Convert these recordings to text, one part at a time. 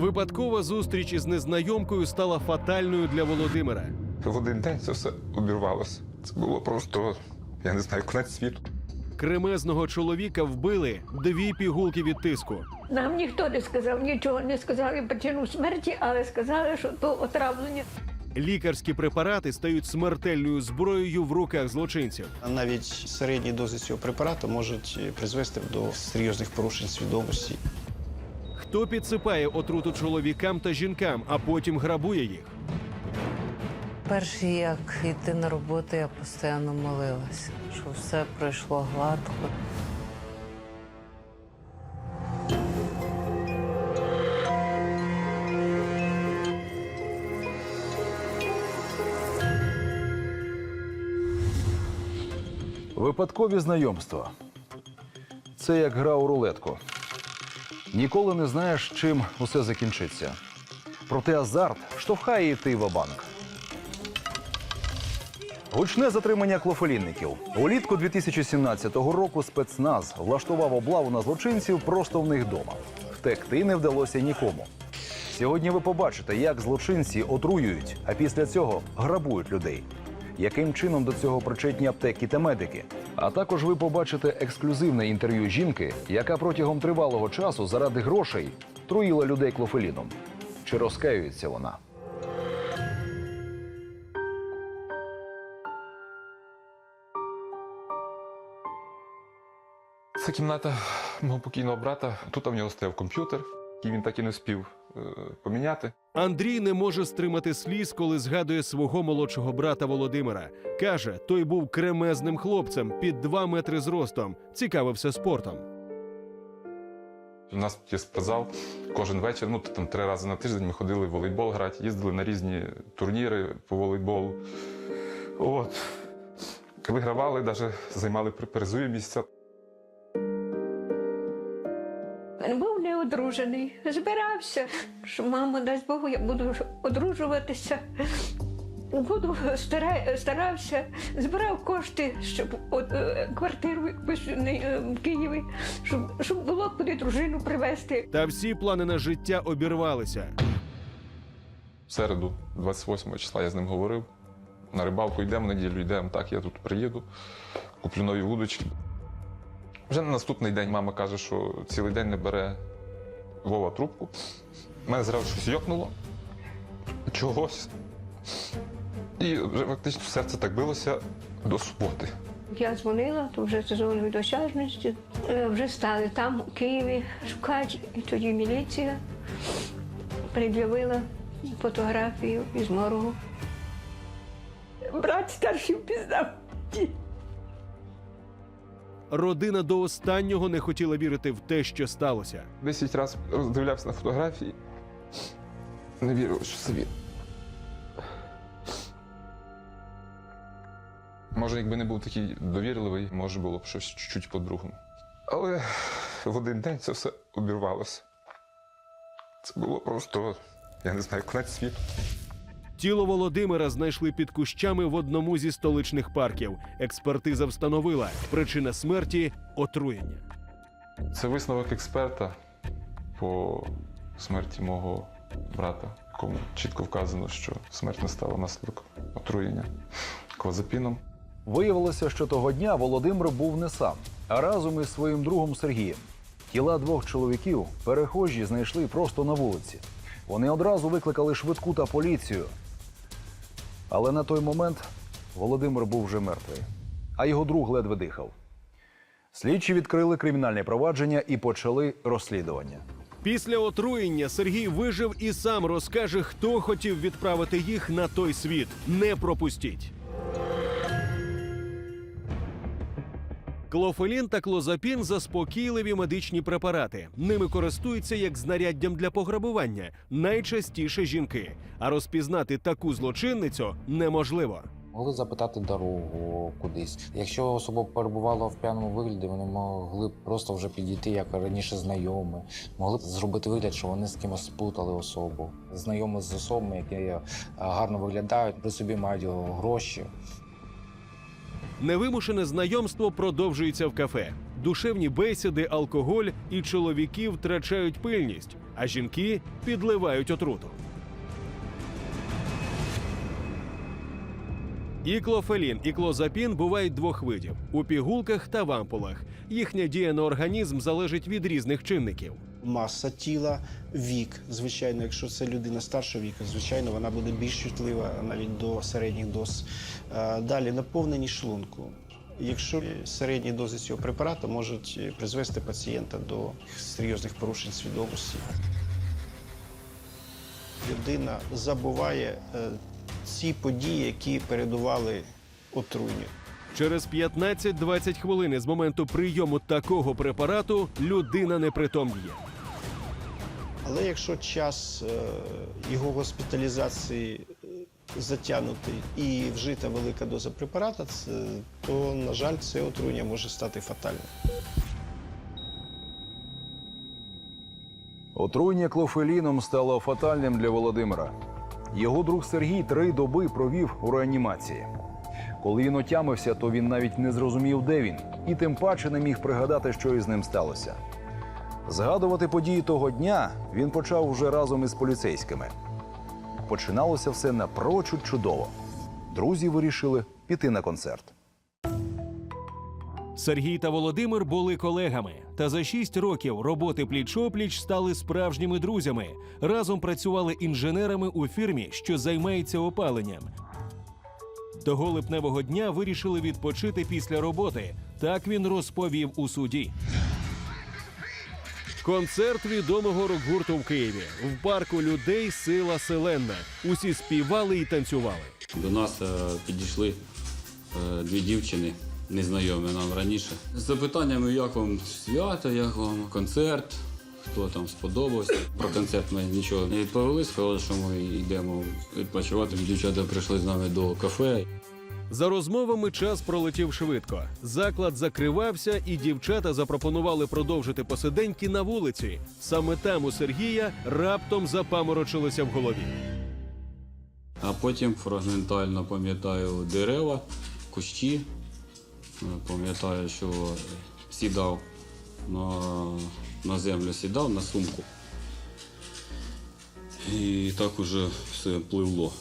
Випадкова зустріч із незнайомкою стала фатальною для Володимира. В один день це все обірвалося. Це було просто, я не знаю, кінець світу. Кремезного чоловіка вбили дві пігулки від тиску. Нам ніхто не сказав, нічого не сказали причину смерті, але сказали, що то отравлення. Лікарські препарати стають смертельною зброєю в руках злочинців. Навіть середні дози цього препарату можуть призвести до серйозних порушень свідомості. Хто підсипає отруту чоловікам та жінкам, а потім грабує їх? Перші, як йти на роботу, я постійно молилася, щоб все пройшло гладко. Випадкові знайомства. Це як гра у рулетку. Ніколи не знаєш, чим усе закінчиться. Проте азарт штовхає йти в банк Гучне затримання клофелінників. Улітку 2017 року спецназ влаштував облаву на злочинців просто в них дома. Втекти не вдалося нікому. Сьогодні ви побачите, як злочинці отруюють, а після цього грабують людей. Яким чином до цього причетні аптеки та медики? А також ви побачите ексклюзивне інтерв'ю жінки, яка протягом тривалого часу заради грошей труїла людей клофеліном. Чи розкаюється вона? Це кімната мого покійного брата. Тут в нього стояв комп'ютер, який він так і не е, поміняти. Андрій не може стримати сліз, коли згадує свого молодшого брата Володимира. Каже, той був кремезним хлопцем під 2 метри зростом, цікавився спортом. У нас є спортзал кожен вечір. Ну там три рази на тиждень ми ходили в волейбол грати, їздили на різні турніри по волейболу. От. Вигравали, навіть займали при- призові місця. Він був неодружений, збирався, що мама, дасть Богу, я буду одружуватися. Буду стара- старався, збирав кошти, щоб от, е, квартиру е, в Києві, щоб, щоб було куди дружину привезти. Та всі плани на життя обірвалися. В середу, 28 числа, я з ним говорив. На рибалку йдемо, в неділю йдемо. Так, я тут приїду, куплю нові вудочки. Вже на наступний день мама каже, що цілий день не бере Вова трубку. У мене зразу щось йокнуло. Чогось. І вже фактично серце так билося до суботи. Я дзвонила, то вже це зоною досяжності. Е, Вже стали там, у Києві, шукати. І тоді міліція пред'явила фотографію із моргу. Брат старший впізнав. Родина до останнього не хотіла вірити в те, що сталося. Десять разів роздивлявся на фотографії. Не вірив, що це він. Може, якби не був такий довірливий, може було б щось чуть-чуть по-другому. Але в один день це все обірвалося. Це було просто, я не знаю, кінець світу. Тіло Володимира знайшли під кущами в одному зі столичних парків. Експертиза встановила причина смерті отруєння. Це висновок експерта по смерті мого брата, якому чітко вказано, що смерть настала внаслідок отруєння клозапіном. Виявилося, що того дня Володимир був не сам, а разом із своїм другом Сергієм. Тіла двох чоловіків перехожі знайшли просто на вулиці. Вони одразу викликали швидку та поліцію. Але на той момент Володимир був вже мертвий, а його друг ледве дихав. Слідчі відкрили кримінальне провадження і почали розслідування. Після отруєння Сергій вижив і сам розкаже, хто хотів відправити їх на той світ. Не пропустіть. Клофелін та клозапін заспокійливі медичні препарати. Ними користуються як знаряддям для пограбування, найчастіше жінки. А розпізнати таку злочинницю неможливо. Могли запитати дорогу кудись. Якщо особа перебувала в п'яному вигляді, вони могли б просто вже підійти як раніше знайомі. Могли б зробити вигляд, що вони з кимось сплутали особу. Знайомі з особами, які е, гарно виглядають, при собі мають гроші. Невимушене знайомство продовжується в кафе. душевні бесіди, алкоголь і чоловіки втрачають пильність, а жінки підливають отруту. Іклофелін і клозапін бувають двох видів у пігулках та в ампулах. Їхня дія на організм залежить від різних чинників. Маса тіла, вік. Звичайно, якщо це людина старшого віку, звичайно, вона буде більш чутлива навіть до середніх доз. Е, Далі наповненість шлунку. Якщо середні дози цього препарату можуть призвести пацієнта до серйозних порушень свідомості. Людина забуває е, ці події, які передували отруєнню. Через 15-20 хвилин з моменту прийому такого препарату людина непритомніє. Але якщо час е, його госпіталізації е, затягнутий і вжита велика доза препарата, то, на жаль, це отруєння може стати фатальним. Отруєння клофеліном стало фатальним для Володимира. Його друг Сергій три доби провів у реанімації. Коли він отямився, то він навіть не зрозумів, де він, і тим паче не міг пригадати, що із ним сталося. Згадувати події того дня він почав уже разом із поліцейськими. Починалося все напрочуд чудово. Друзі вирішили піти на концерт. Сергій та Володимир були колегами, та за шість років роботи пліч-опліч стали справжніми друзями. Разом працювали інженерами у фірмі, що займається опаленням. Того липневого дня вирішили відпочити після роботи. Так він розповів у суді. Концерт відомого рок-гурту в Києві. В парку людей сила селенна. Усі співали і танцювали. До нас е, підійшли е, дві дівчини, незнайомі нам раніше. З запитаннями, як вам свято, як вам концерт, хто там сподобався. Про концерт ми нічого не відповіли, сказали, що ми йдемо відпочивати. Дівчата прийшли з нами до кафе. За розмовами час пролетів швидко. Заклад закривався, і дівчата запропонували продовжити посиденьки на вулиці. Саме там у Сергія раптом запаморочилося в голові. А потім фрагментально пам'ятаю дерева, кущі. Е, Пам'ятаю, що сідав на, на землю, сідав на сумку. І так уже все пливло.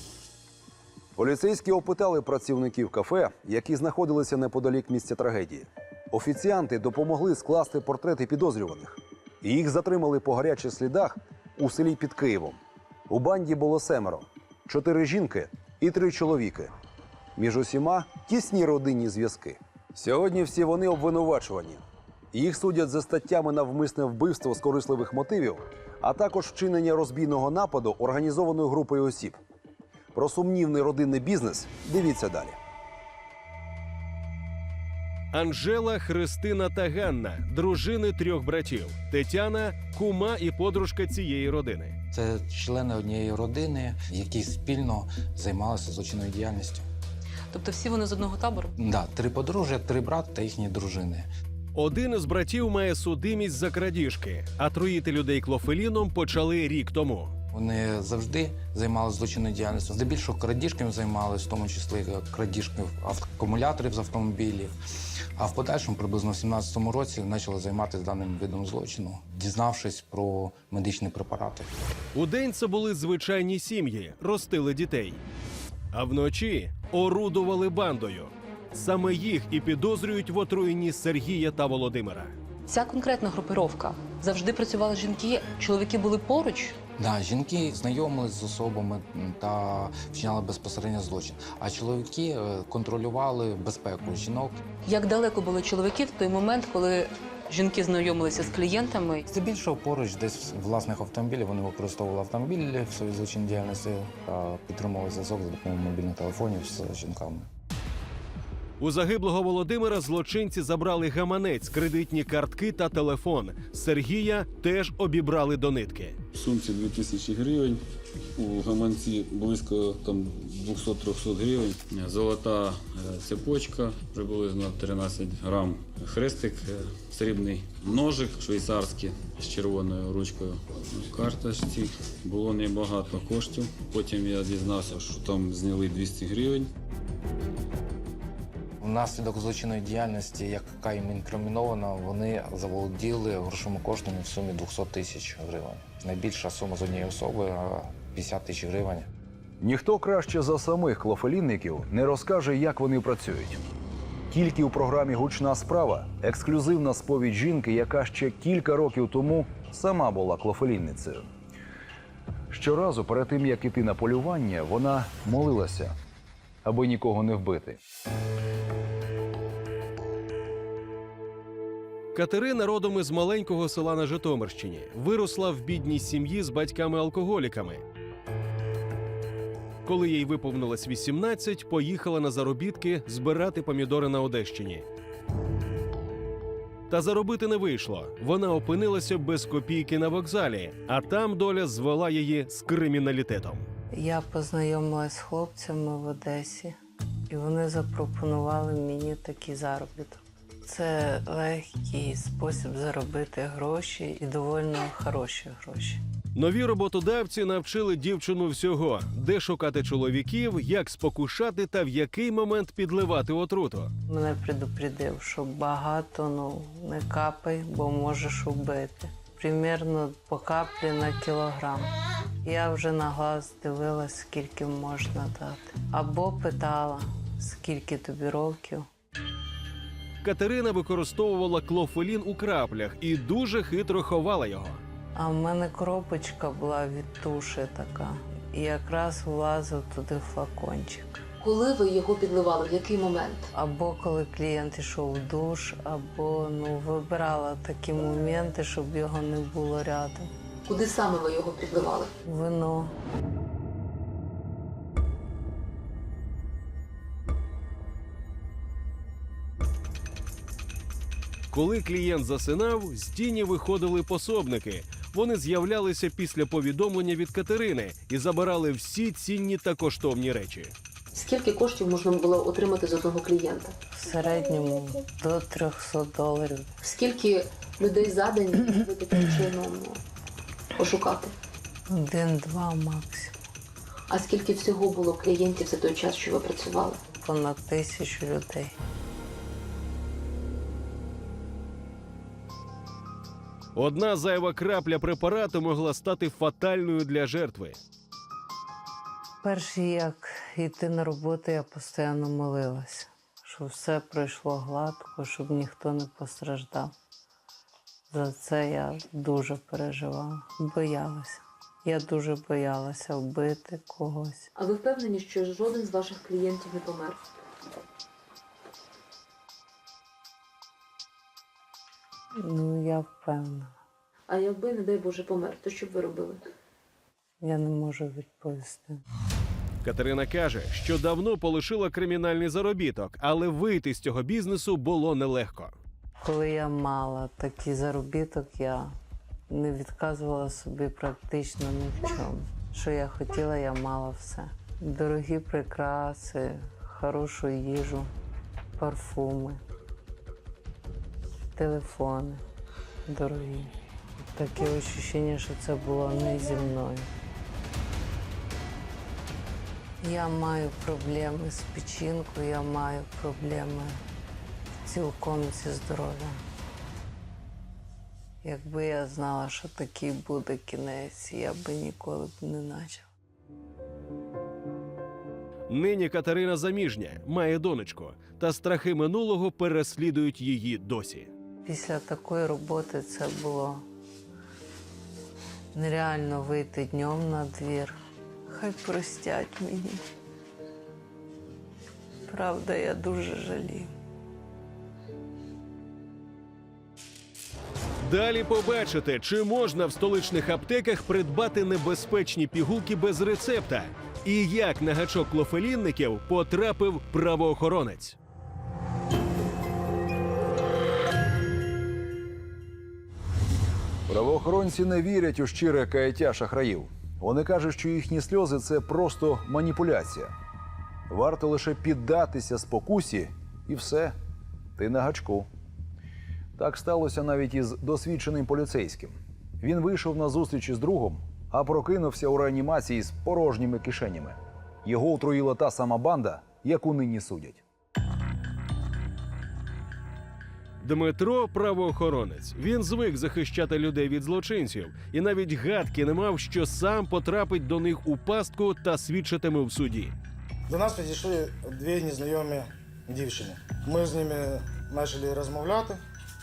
Поліцейські опитали працівників кафе, які знаходилися неподалік місця трагедії. Офіціанти допомогли скласти портрети підозрюваних. Їх затримали по гарячих слідах у селі під Києвом. У банді було семеро: чотири жінки і три чоловіки. Між усіма тісні родинні зв'язки. Сьогодні всі вони обвинувачувані. Їх судять за статтями навмисне вбивство з корисливих мотивів, а також вчинення розбійного нападу організованою групою осіб. Про сумнівний родинний бізнес дивіться далі. Анжела, Христина та Ганна дружини трьох братів. Тетяна кума і подружка цієї родини. Це члени однієї родини, які спільно займалися злочинною діяльністю. Тобто всі вони з одного табору? Да, три подружжя, три брати та їхні дружини. Один із братів має судимість за крадіжки, а труїти людей клофеліном почали рік тому. Вони завжди займалися злочинною діяльністю. Здебільшого крадіжками займалися, в тому числі крадіжками акумуляторів з автомобілів. А в подальшому, приблизно в 17-му році, почали займатися даним видом злочину, дізнавшись про медичні препарати. Удень це були звичайні сім'ї, ростили дітей. А вночі орудували бандою. Саме їх і підозрюють в отруєнні Сергія та Володимира. Ця конкретна групировка завжди працювали жінки, чоловіки були поруч. Да, жінки знайомились з особами та вчиняли безпосередньо злочин. А чоловіки е, контролювали безпеку жінок. Як далеко були чоловіки в той момент, коли жінки знайомилися з клієнтами? Здебільшого поруч десь власних автомобілів вони використовували автомобілі в своїй злочинній діяльності та підтримували зв'язок за допомогою мобільних телефонів з жінками. У загиблого Володимира злочинці забрали гаманець, кредитні картки та телефон. Сергія теж обібрали до нитки. В сумці 2000 гривень, у гаманці близько там 200-300 гривень. Золота е, цепочка, приблизно 13 грам. Хрестик е, срібний, ножик швейцарський з червоною ручкою. В карточці було небагато коштів. Потім я дізнався, що там зняли 200 гривень. Внаслідок злочинної діяльності, яка їм інкримінована, вони заволоділи грошовими коштами в сумі 200 тисяч гривень. Найбільша сума з однієї особи 50 тисяч гривень. Ніхто краще за самих клофелінників не розкаже, як вони працюють. Тільки у програмі Гучна справа ексклюзивна сповідь жінки, яка ще кілька років тому сама була клофелінницею. Щоразу перед тим, як іти на полювання, вона молилася, аби нікого не вбити. Катерина родом із маленького села на Житомирщині. Виросла в бідній сім'ї з батьками-алкоголіками. Коли їй виповнилось 18, поїхала на заробітки збирати помідори на Одещині. Та заробити не вийшло. Вона опинилася без копійки на вокзалі, а там доля звела її з криміналітетом. Я познайомилась з хлопцями в Одесі, і вони запропонували мені такий заробіток. Це легкий спосіб заробити гроші і доволі хороші гроші. Нові роботодавці навчили дівчину всього, де шукати чоловіків, як спокушати та в який момент підливати отруту. Мене предупредив, що багато ну не капай, бо можеш убити. Примірно по каплі на кілограм. Я вже на глаз дивилась, скільки можна дати. Або питала, скільки тобі років. Катерина використовувала клофелін у краплях і дуже хитро ховала його. А в мене коробочка була від туші така. І якраз влазив туди флакончик. Коли ви його підливали, в який момент? Або коли клієнт йшов в душ, або ну вибирала такі моменти, щоб його не було рядом. Куди саме ви його підливали? Вино. Коли клієнт засинав, з тіні виходили пособники. Вони з'являлися після повідомлення від Катерини і забирали всі цінні та коштовні речі. Скільки коштів можна було отримати з одного клієнта? В середньому до 300 доларів. Скільки людей за день ви таким чином ошукати? Один-два максимум. А скільки всього було клієнтів за той час, що ви працювали? Понад тисячу людей. Одна зайва крапля препарату могла стати фатальною для жертви. Перш як йти на роботу, я постійно молилася, щоб все пройшло гладко, щоб ніхто не постраждав. За це я дуже переживала, боялася. Я дуже боялася вбити когось. А ви впевнені, що жоден з ваших клієнтів не помер? Ну, я впевнена. А якби, не дай Боже, помер, то що б ви робили? Я не можу відповісти. Катерина каже, що давно полишила кримінальний заробіток, але вийти з цього бізнесу було нелегко. Коли я мала такий заробіток, я не відказувала собі практично ні в чому. Що я хотіла, я мала все. Дорогі прикраси, хорошу їжу, парфуми, телефони дорогі. Таке відчуття, що це було не зі мною. Я маю проблеми з печінкою, я маю проблеми цілком зі здоров'ям. Якби я знала, що такий буде кінець, я би ніколи б не почав. Нині Катерина заміжня, має донечку, та страхи минулого переслідують її досі. Після такої роботи це було нереально вийти днем на двір. Хай простять мені. Правда, я дуже жалію. Далі побачите, чи можна в столичних аптеках придбати небезпечні пігулки без рецепта, і як на гачок клофелінників потрапив правоохоронець. Правоохоронці не вірять у щире каяття шахраїв. Вони кажуть, що їхні сльози це просто маніпуляція. Варто лише піддатися спокусі, і все, ти на гачку. Так сталося навіть із досвідченим поліцейським. Він вийшов на зустріч із другом, а прокинувся у реанімації з порожніми кишенями. Його отруїла та сама банда, яку нині судять. Дмитро правоохоронець. Він звик захищати людей від злочинців і навіть гадки не мав, що сам потрапить до них у пастку та свідчитиме в суді. До нас підійшли дві незнайомі дівчини. Ми з ними почали розмовляти,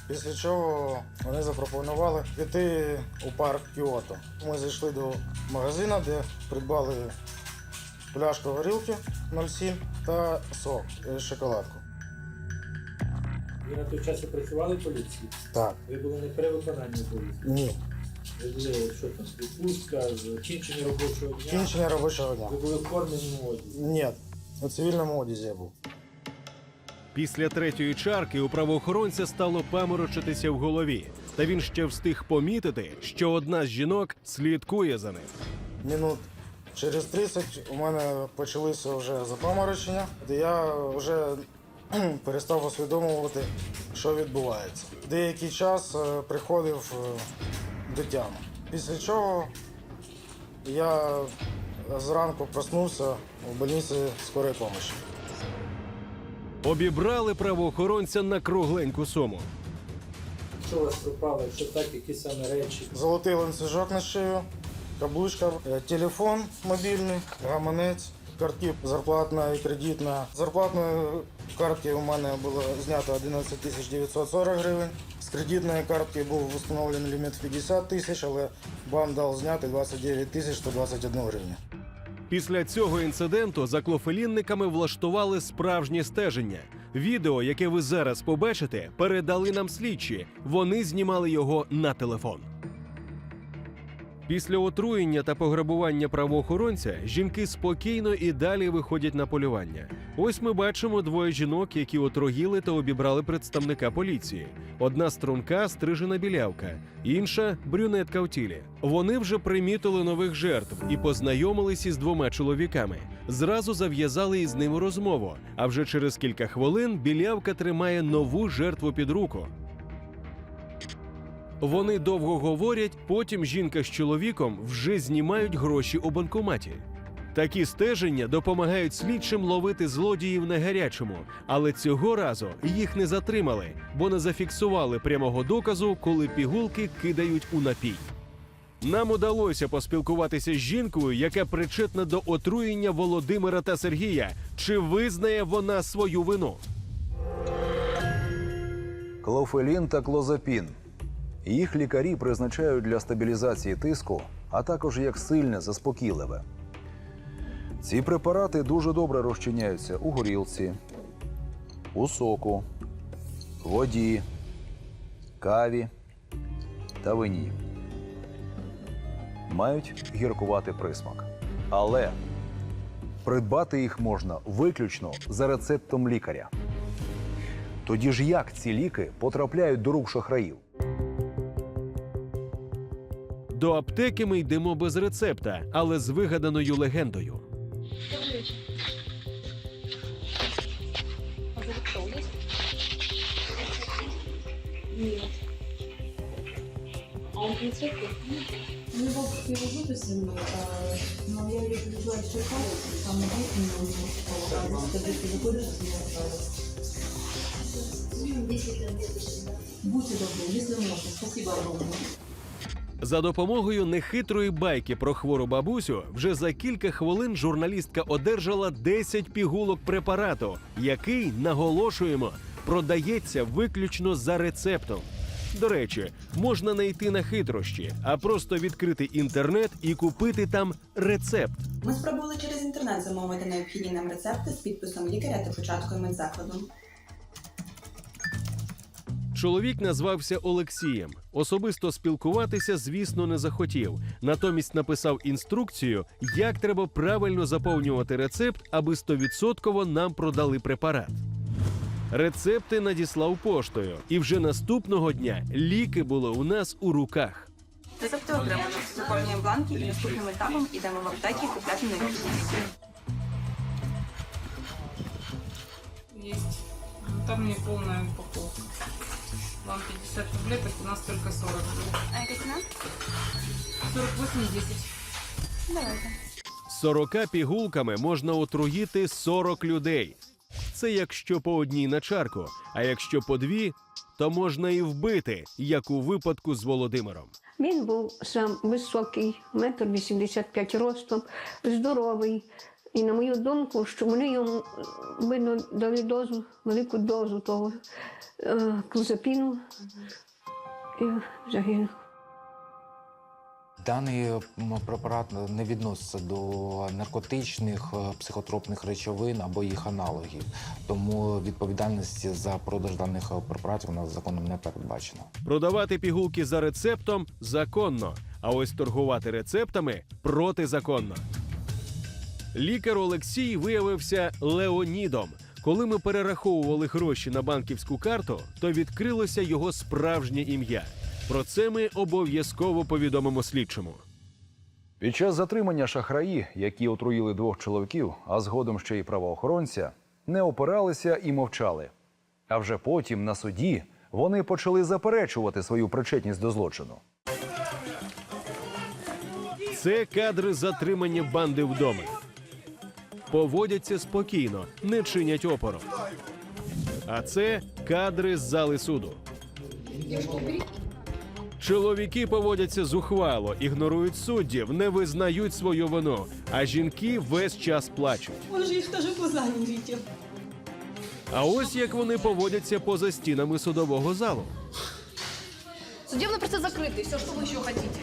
після чого вони запропонували піти у парк Кіото. Ми зайшли до магазину, де придбали пляшку горілки 0,7 та сок, е, шоколадку. Ви на той час і працювали в поліції? Так, Ви були не при виконанні обов'язків? ні, Ви були що там, відпустка, закінчення робочого дня? кінчення робочого дня. Ви були в форменому одязі? Ні, у цивільному одязі я був. Після третьої чарки у правоохоронця стало паморочитися в голові, та він ще встиг помітити, що одна з жінок слідкує за ним. Минут через 30 у мене почалися вже запаморочення, я вже перестав усвідомлювати, що відбувається. Деякий час е, приходив е, до тями. Після чого я зранку проснувся в больниці скорої допомоги. Обібрали правоохоронця на кругленьку суму. Що вас пропало, що так, які саме речі? Золотий ланцюжок на шию, каблучка, е, телефон мобільний, гаманець, картки зарплатна і кредитна. З Картки у мене було знято 11 тисяч 940 гривень. З кредитної картки був встановлений ліміт в 50 тисяч, але банк дав зняти 29 тисяч 121 гривню. Після цього інциденту за клофелінниками влаштували справжнє стеження. Відео, яке ви зараз побачите, передали нам слідчі. Вони знімали його на телефон. Після отруєння та пограбування правоохоронця жінки спокійно і далі виходять на полювання. Ось ми бачимо двоє жінок, які отруїли та обібрали представника поліції. Одна струнка стрижена білявка, інша брюнетка в тілі. Вони вже примітили нових жертв і познайомились із двома чоловіками. Зразу зав'язали із ними розмову. А вже через кілька хвилин білявка тримає нову жертву під руку. Вони довго говорять, потім жінка з чоловіком вже знімають гроші у банкоматі. Такі стеження допомагають слідчим ловити злодіїв на гарячому, але цього разу їх не затримали, бо не зафіксували прямого доказу, коли пігулки кидають у напій. Нам удалося поспілкуватися з жінкою, яка причетна до отруєння Володимира та Сергія. Чи визнає вона свою вину? Клофелін та клозапін. Їх лікарі призначають для стабілізації тиску, а також як сильне заспокійливе. Ці препарати дуже добре розчиняються у горілці, у соку, воді, каві та вині. Мають гіркувати присмак. Але придбати їх можна виключно за рецептом лікаря. Тоді ж як ці ліки потрапляють до рук шахраїв? До аптеки ми йдемо без рецепта, але з вигаданою легендою. А он рецепты? Ну, его его выписали, а, но я ее привезла из Черкас, там написано у него, что а здесь, когда ты заходишь, Будьте добры, если можно. Спасибо огромное. За допомогою нехитрої байки про хвору бабусю вже за кілька хвилин журналістка одержала 10 пігулок препарату, який наголошуємо, продається виключно за рецептом. До речі, можна не йти на хитрощі, а просто відкрити інтернет і купити там рецепт. Ми спробували через інтернет замовити необхідні нам рецепти з підписом лікаря та початкою медзакладу. Чоловік назвався Олексієм. Особисто спілкуватися, звісно, не захотів. Натомість написав інструкцію, як треба правильно заповнювати рецепт, аби 100% нам продали препарат. Рецепти надіслав поштою, і вже наступного дня ліки були у нас у руках. Рецепти отримано. Заповнюємо бланки і наступним етапом йдемо в аптеки купляти необхідні ліки. Там не полная упаковка. Вам 50 таблеток, у нас только 40. А яка ціна? 48,10. Давайте. 40 пігулками можна отруїти 40 людей. Це якщо по одній на чарку, а якщо по дві, то можна і вбити, як у випадку з Володимиром. Він був сам високий, метр 85 ростом, здоровий. І на мою думку, що вони йому видно дали дозу, велику дозу того е, клозапіну і загинув. Даний препарат не відноситься до наркотичних е, психотропних речовин або їх аналогів, тому відповідальності за продаж даних препаратів у нас законом не передбачено. Продавати пігулки за рецептом законно, а ось торгувати рецептами протизаконно. Лікар Олексій виявився Леонідом. Коли ми перераховували гроші на банківську карту, то відкрилося його справжнє ім'я. Про це ми обов'язково повідомимо слідчому. Під час затримання шахраї, які отруїли двох чоловіків, а згодом ще й правоохоронця, не опиралися і мовчали. А вже потім на суді вони почали заперечувати свою причетність до злочину. Це кадри затримання банди вдома Поводяться спокійно, не чинять опору. А це кадри з зали суду. Чоловіки поводяться зухвало, ігнорують суддів, не визнають свою вину, а жінки весь час плачуть. Он же их даже в глаза не видел. А ось як вони поводяться поза стінами судового залу. Судебный процесс закрытый. Все, что вы еще хотите.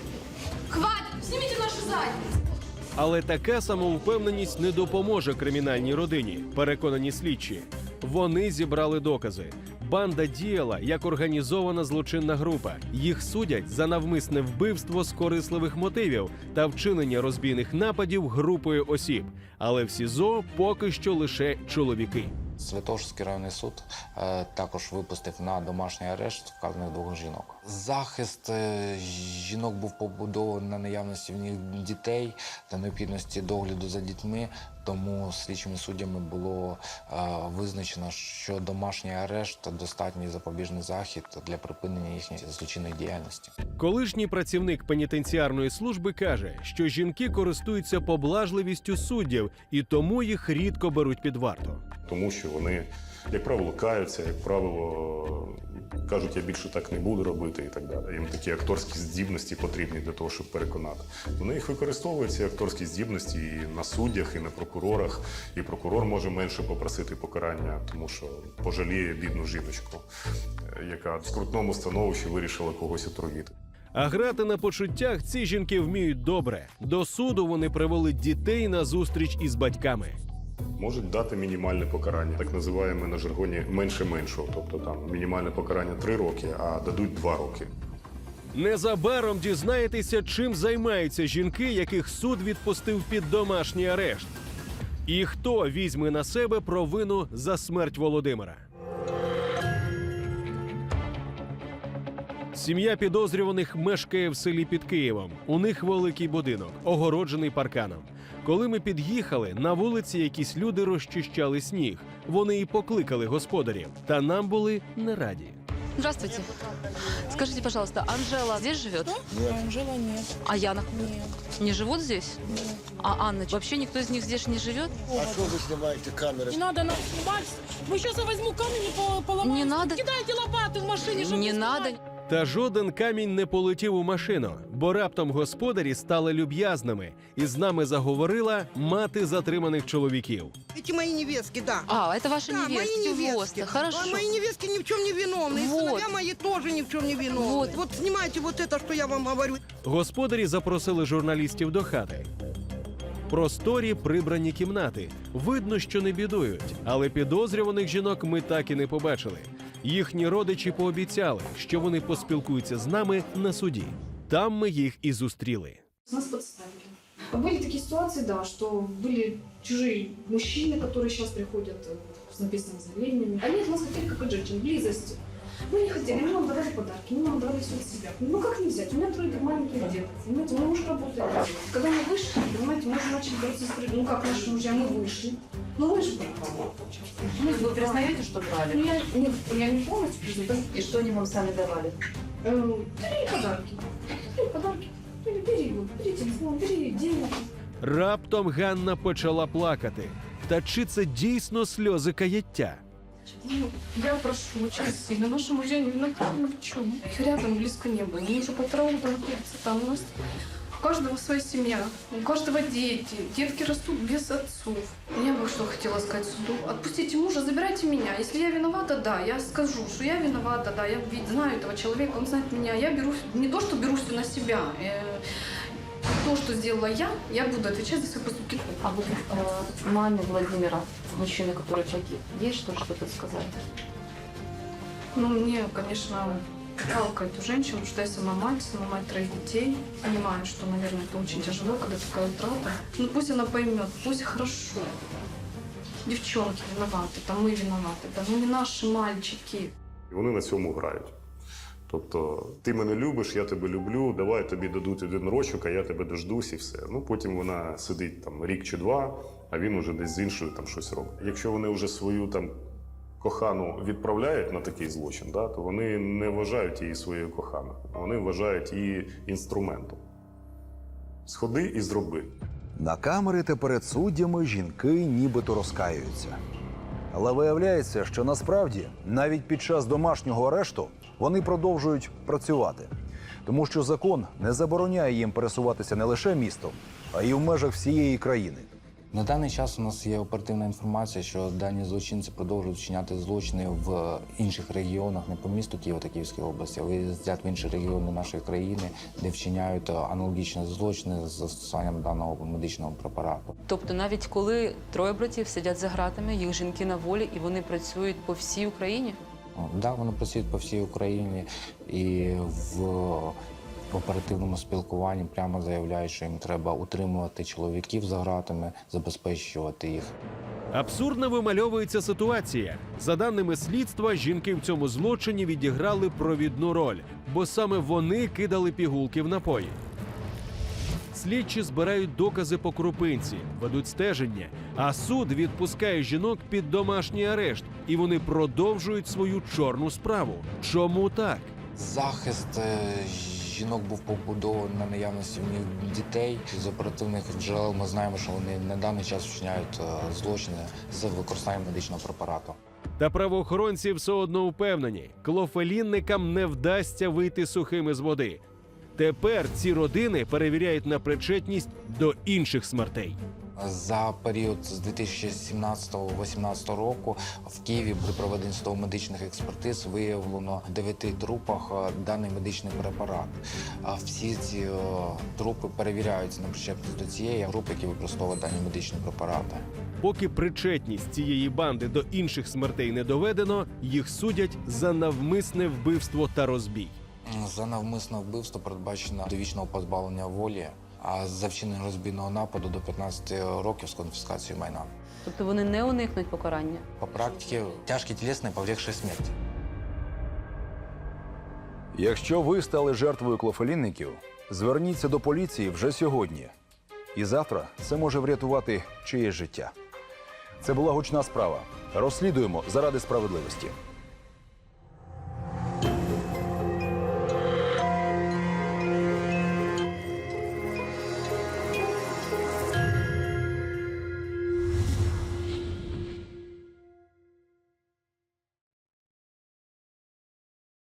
Хватит! Снимите наши задницы! Але така самовпевненість не допоможе кримінальній родині, переконані слідчі. Вони зібрали докази. Банда діяла як організована злочинна група. Їх судять за навмисне вбивство з корисливих мотивів та вчинення розбійних нападів групою осіб. Але в СІЗО поки що лише чоловіки. Святошинський районний суд е, також випустив на домашній арешт вказаних двох жінок. Захист е, жінок був побудований на наявності в них дітей та необхідності догляду за дітьми. Тому слідчими суддями було е, визначено, що домашній арешт достатній запобіжний захід для припинення їхньої злочинної діяльності. Колишній працівник пенітенціарної служби каже, що жінки користуються поблажливістю суддів і тому їх рідко беруть під варту. тому що вони, як правило, каються, як правило, кажуть, я більше так не буду робити і так далі. Їм такі акторські здібності потрібні для того, щоб переконати. Вони їх використовують ці акторські здібності і на суддях, і на прокурорах. І прокурор може менше попросити покарання, тому що пожаліє бідну жіночку, е, яка в скрутному становищі вирішила когось отруїти. А грати на почуттях ці жінки вміють добре. До суду вони привели дітей на зустріч із батьками. Можуть дати мінімальне покарання, так називаємо на жаргоні менше меншого. Тобто там мінімальне покарання 3 роки, а дадуть 2 роки. Незабаром дізнаєтеся, чим займаються жінки, яких суд відпустив під домашній арешт. І хто візьме на себе провину за смерть Володимира. Сім'я підозрюваних мешкає в селі під Києвом. У них великий будинок, огороджений парканом. Коли ми під'їхали, на вулиці якісь люди розчищали сніг. Вони і покликали господарів, та нам були не раді. Здравствуйте. Скажите, пожалуйста, Анжела здесь живет? Нет, Анжела нет. А Яна? Нет. Не живут здесь? А Анна? Вообще никто из них здесь не живет? А що ви знімаєте камери? Не надо нас снимать. Вы сейчас я возьму камень и по- поломаю. Не надо. Кидайте лопаты в машине, чтобы Не надо. Та жоден камінь не полетів у машину, бо раптом господарі стали люб'язними, і з нами заговорила мати затриманих чоловіків. Эти мои невестки, да. А, это ваши Да, мои невестки. невестки. Вот, хорошо. А мои невестки ни в чем не виновны. И Вот. сыновья мои тоже ни в чем не виновны. Вот. вот снимайте вот это, что я вам говорю. Господарі запросили журналістів до хати. Просторі прибрані кімнати. Видно, що не бідують, але підозрюваних жінок ми так і не побачили. Їхні родичі пообіцяли, що вони поспілкуються з нами на суді. Там ми їх і зустріли. Нас подставили. Были такие ситуации, да, что были чужие мужчины, которые сейчас приходят э, с написанными заявлениями. Они от нас хотели, как от женщин, близости. Мы не хотели, мы нам давали подарки, мы нам давали все от себя. Ну как не взять? У меня трое маленьких деток, понимаете, мой муж работает. Когда мы вышли, понимаете, мы уже начали бороться с пред- Ну как наши мужья, мы вышли. Ну мы же Ну, вы признаете, что брали? Ну я, не, я не полностью признаю. И что они вам сами давали? Эм, бери подарки. Бери подарки. Бери, бери, вот, бери телефон, бери деньги. Раптом Ганна почала плакати. Та чи це дійсно сльози каяття? Ну, я прошу очень сильно, наша мужья не виноваты ни в чем. Их рядом близко не было. Они уже полтора года находятся там. У нас у каждого своя семья, у каждого дети. Детки растут без отцов. Я бы что хотела сказать суду. Отпустите мужа, забирайте меня. Если я виновата, да, я скажу, что я виновата, да. Я ведь знаю этого человека, он знает меня. Я беру не то, что беру всё на себя. э, то, что сделала я, я буду отвечать за свои поступки. А вы э, маме Владимира, мужчины, который погиб, есть что что-то сказать? Ну, мне, конечно, жалко эту женщину, что я сама мать, сама мать троих детей. Понимаю, что, наверное, это очень тяжело, когда такая утрата. Ну, пусть она поймет, пусть хорошо. Девчонки виноваты, там мы виноваты, да, ну не наши мальчики. І вони на цьому грають. Тобто, ти мене любиш, я тебе люблю, давай тобі дадуть один рочок, а я тебе дождусь і все. Ну потім вона сидить там рік чи два, а він уже десь з іншою там щось робить. Якщо вони вже свою там кохану відправляють на такий злочин, да, то вони не вважають її своєю коханою, вони вважають її інструментом. Сходи і зроби. На камери та перед суддями жінки нібито розкаюються. Але виявляється, що насправді навіть під час домашнього арешту вони продовжують працювати, тому що закон не забороняє їм пересуватися не лише містом, а й в межах всієї країни. На даний час у нас є оперативна інформація, що дані злочинці продовжують вчиняти злочини в інших регіонах, не по місту Києва та Київської області, а виїздять в інші регіони нашої країни, де вчиняють е, аналогічні злочини з застосуванням даного медичного препарату. Тобто, навіть коли троє братів сидять за ґратами, їх жінки на волі і вони працюють по всій Україні. Так, да, вони працюють по всій Україні і в, в оперативному спілкуванні прямо заявляють, що їм треба утримувати чоловіків за ґратами, забезпечувати їх. Абсурдно вимальовується ситуація. За даними слідства, жінки в цьому злочині відіграли провідну роль, бо саме вони кидали пігулки в напої. Слідчі збирають докази по крупинці, ведуть стеження, а суд відпускає жінок під домашній арешт, і вони продовжують свою чорну справу. Чому так? Захист жінок був побудований на наявності в них дітей. З оперативних джерел ми знаємо, що вони на даний час вчиняють е, злочини з використанням медичного препарату. Та правоохоронці все одно впевнені, клофелінникам не вдасться вийти сухими з води. Тепер ці родини перевіряють на причетність до інших смертей. За період з 2017-2018 року в Києві при проведенні медичних експертиз виявлено в 9 трупах е, даний медичний препарат. Всі ці е, трупи перевіряються на причепність до цієї групи, які використовують дані медичні препарати. Поки причетність цієї банди до інших смертей не доведено, їх судять за навмисне вбивство та розбій. За навмисне вбивство передбачено довічного позбавлення волі, а за вчинення розбійного нападу до 15 років з конфіскацією майна. Тобто вони не уникнуть покарання. По практиці тяжкий тілесний повлекший смерть. Якщо ви стали жертвою клофелінників, зверніться до поліції вже сьогодні. І завтра це може врятувати чиєсь життя. Це була гучна справа. Розслідуємо заради справедливості.